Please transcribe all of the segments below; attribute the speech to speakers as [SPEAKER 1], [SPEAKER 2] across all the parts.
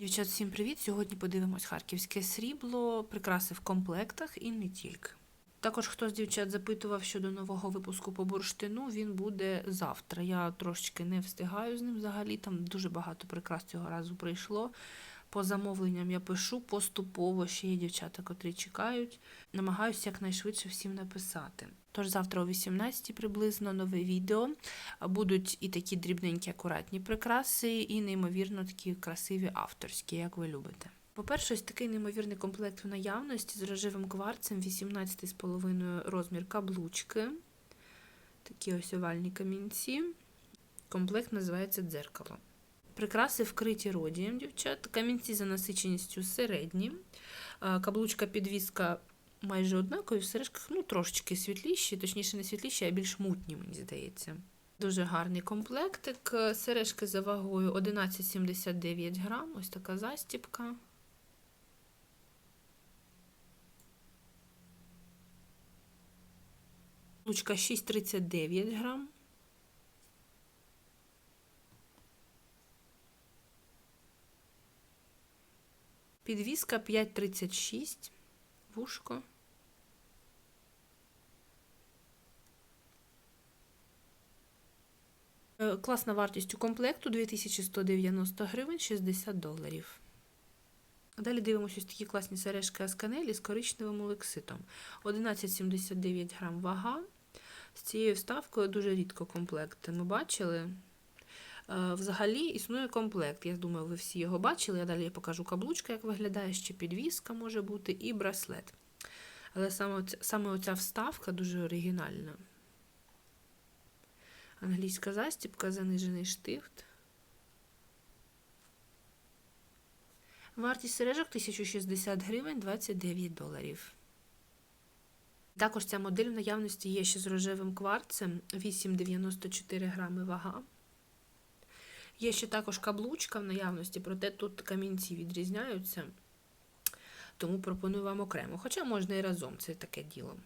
[SPEAKER 1] Дівчат, всім привіт! Сьогодні подивимось харківське срібло, прикраси в комплектах і не тільки. Також хтось з дівчат запитував щодо нового випуску по бурштину, він буде завтра. Я трошечки не встигаю з ним взагалі, там дуже багато прикрас цього разу прийшло. По замовленням я пишу поступово, ще є дівчата, котрі чекають. Намагаюся якнайшвидше всім написати. Тож завтра о 18 приблизно нове відео. Будуть і такі дрібненькі, акуратні прикраси, і неймовірно такі красиві авторські, як ви любите. По-перше, ось такий неймовірний комплект в наявності з рожевим кварцем, 18,5 розмір каблучки. Такі ось овальні камінці. Комплект називається дзеркало. Прикраси вкриті родієм, дівчат. Камінці за насиченістю середні. Каблучка підвіска майже однакові, в сережках ну, трошечки світліші, точніше, не світліші, а більш мутні, мені здається. Дуже гарний комплектик. Сережки за вагою 11,79 грам. Ось така застіпка. Лучка 6,39 грам. Підвіска 5,36. Вушко. Е, Класна вартість у комплекту 2190 гривень 60 доларів. Далі дивимося ось такі класні сережки Асканелі з коричневим олекситом. 11,79 грам вага. З цією вставкою дуже рідко комплекти ми бачили. Е, Взагалі існує комплект. Я думаю, ви всі його бачили. Я далі покажу каблучка, як виглядає, ще підвіска може бути, і браслет. Але саме, саме оця вставка дуже оригінальна. Англійська застібка, занижений штифт. Вартість сережок 1060 гривень 29 доларів. Також ця модель в наявності є ще з рожевим кварцем 8,94 грами вага. Є ще також каблучка в наявності, проте тут камінці відрізняються, тому пропоную вам окремо. Хоча можна і разом, це таке діло.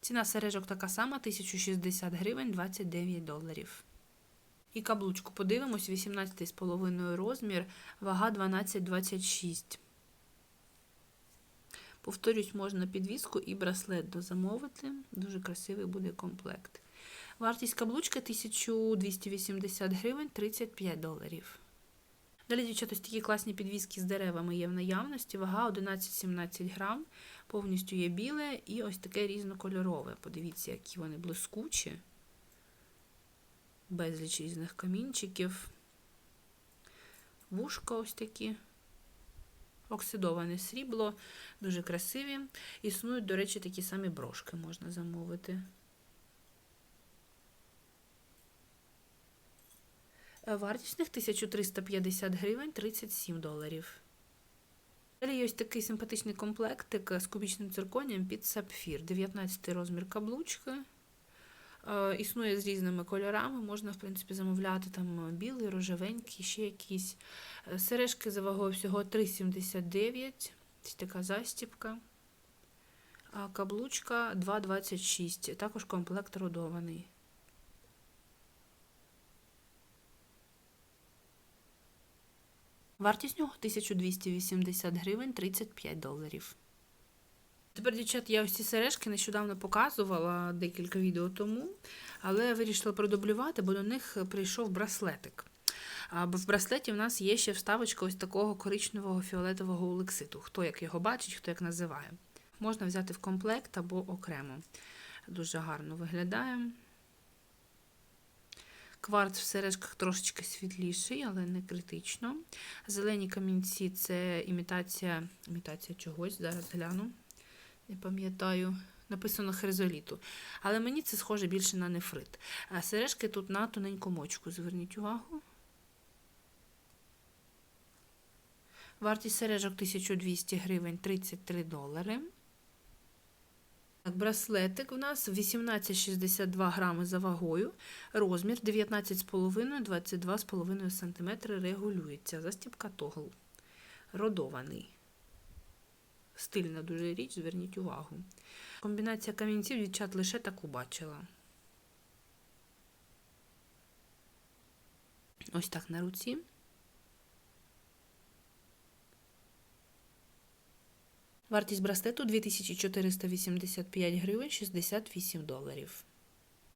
[SPEAKER 1] Ціна сережок така сама 1060 гривень 29 доларів. І каблучку подивимось, 18,5 розмір, вага 12,26. Повторюсь, можна підвіску і браслет дозамовити. Дуже красивий буде комплект. Вартість каблучки 1280 гривень 35 доларів. Далі, дівчата, ось такі класні підвіски з деревами є в наявності. Вага 11-17 грам. Повністю є біле і ось таке різнокольорове. Подивіться, які вони блискучі. Безліч різних камінчиків. Вушка ось такі. Оксидоване срібло, дуже красиві. Існують, до речі, такі самі брошки можна замовити. Вартість них 1350 гривень 37 доларів. Далі є ось такий симпатичний комплектик з кубічним цирконієм під сапфір. 19 розмір каблучки. Е, Існує з різними кольорами, можна, в принципі, замовляти там білий, рожевенький, ще якісь. Е, Сережки за вагою всього 3,79. Ось така застіпка. А каблучка 2,26. Також комплект родований. Вартість нього 1280 гривень 35 доларів. Тепер, дівчат, я ось ці сережки нещодавно показувала декілька відео тому, але вирішила продублювати, бо до них прийшов браслетик. В браслеті в нас є ще вставочка ось такого коричневого фіолетового олекситу. Хто як його бачить, хто як називає. Можна взяти в комплект або окремо. Дуже гарно виглядає. Кварц в сережках трошечки світліший, але не критично. Зелені камінці це імітація імітація чогось, зараз гляну. Не пам'ятаю. Написано хризоліту. Але мені це схоже більше на нефрит. А сережки тут на тоненьку мочку. Зверніть увагу. Вартість сережок 1200 гривень 33 долари. Так, Браслетик у нас 18,62 грами за вагою, розмір 19,5-22,5 см регулюється. Застібка тогл. Родований. Стильна дуже річ, зверніть увагу. Комбінація камінців дівчат лише таку бачила. Ось так на руці. Вартість браслету 2485 гривень 68 доларів.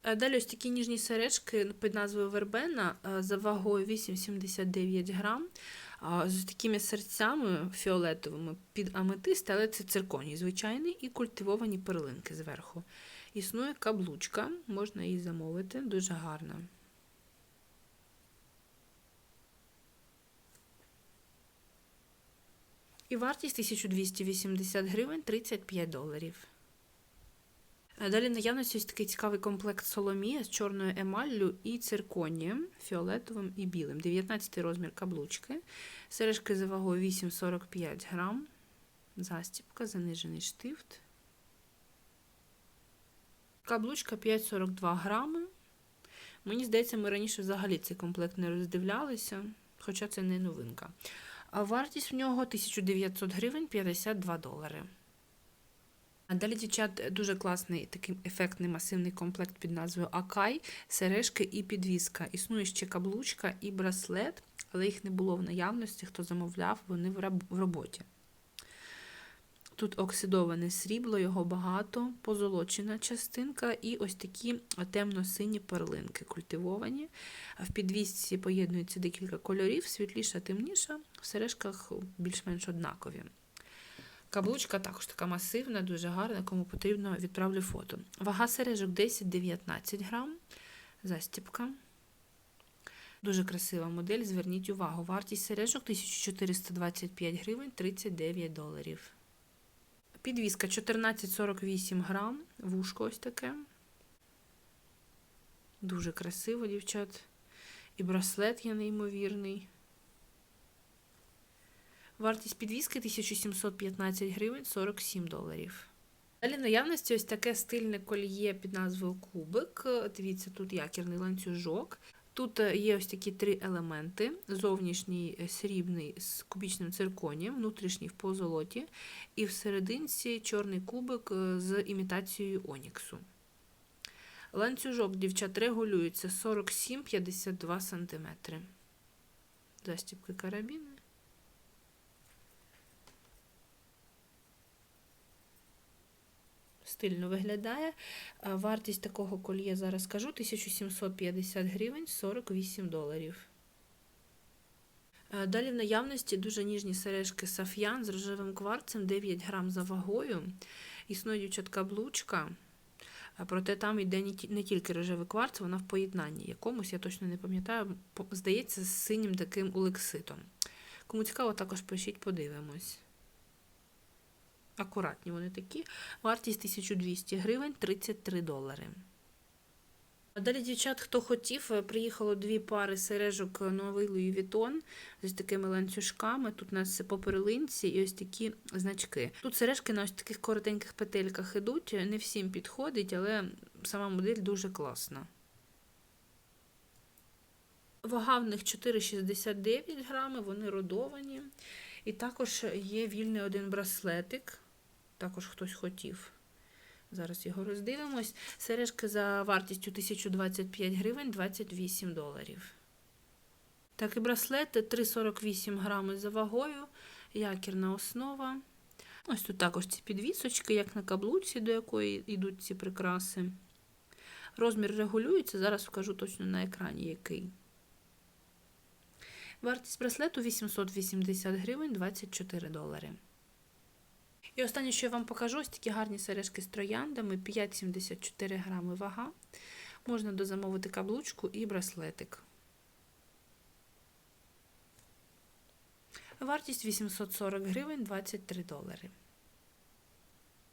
[SPEAKER 1] Е, Далі ось такі ніжні сережки під назвою Вербена е, за вагою 8,79 грам. З такими серцями фіолетовими під аметист, але це цирконій звичайний і культивовані перлинки зверху. Існує каблучка, можна її замовити, дуже гарна. І вартість 1280 гривень 35 доларів. Е, Далі наявності ось такий цікавий комплект Соломія з чорною емаллю і цирконієм, фіолетовим і білим. 19 розмір каблучки. Сережки за вагою 8,45 грам. Застіпка, занижений штифт. Каблучка 5,42 грами. Мені здається, ми раніше взагалі цей комплект не роздивлялися, хоча це не новинка. А вартість в нього 1900 гривень 52 долари. А далі, дівчат, дуже класний такий ефектний масивний комплект під назвою Акай, сережки і підвіска. Існує ще каблучка і браслет, але їх не було в наявності, хто замовляв, вони в роботі. Тут оксидоване срібло, його багато, позолочена частинка і ось такі темно-сині перлинки культивовані. В підвісці поєднується декілька кольорів, світліша, темніша, в сережках більш-менш однакові. Каблучка також така масивна, дуже гарна, кому потрібно, відправлю фото. Вага сережок 10-19 грам, застіпка. Дуже красива модель, зверніть увагу. Вартість сережок 1425 гривень 39 доларів. Підвіска 14,48 грам, вушко ось таке. Дуже красиво, дівчат. І браслет є неймовірний. Вартість підвіски 1715 гривень 47 доларів. Далі наявності ось таке стильне кольє під назвою Кубик. Дивіться, тут якірний ланцюжок. Тут е, є ось такі три елементи: зовнішній е, срібний з кубічним цирконієм, внутрішній в позолоті, і всерединці чорний кубик е, з імітацією оніксу. Ланцюжок, дівчат, регулюється 47-52 см. Застібки карабіни. Стильно виглядає. Вартість такого кольє зараз скажу 1750 гривень 48 доларів. Далі в наявності дуже ніжні сережки Саф'ян з рожевим кварцем 9 грам за вагою. Існує дівчатка блучка. Проте там йде не тільки рожевий кварц, вона в поєднанні якомусь, я точно не пам'ятаю, здається, з синім таким улекситом. Кому цікаво, також пишіть, подивимось. Акуратні вони такі. Вартість 1200 гривень 33 долари. Далі, дівчат, хто хотів, е, приїхало дві пари сережок новий Louis Vuitton з такими ланцюжками. Тут у нас по перлинці і ось такі значки. Тут сережки на ось таких коротеньких петельках ідуть. Не всім підходить, але сама модель дуже класна. Вага в них 4,69 грами, вони родовані. І також є вільний один браслетик. Також хтось хотів. Зараз його роздивимось. Сережки за вартістю 1025 гривень 28 доларів. Так, і браслети 3,48 грами за вагою, якірна основа. Ось тут також ці підвісочки, як на каблуці, до якої йдуть ці прикраси. Розмір регулюється, зараз вкажу точно на екрані який. Вартість браслету 880 гривень 24 долари. І останнє, що я вам покажу, ось такі гарні сережки з трояндами, 5,74 грами вага. Можна дозамовити каблучку і браслетик. Вартість 840 гривень 23 долари.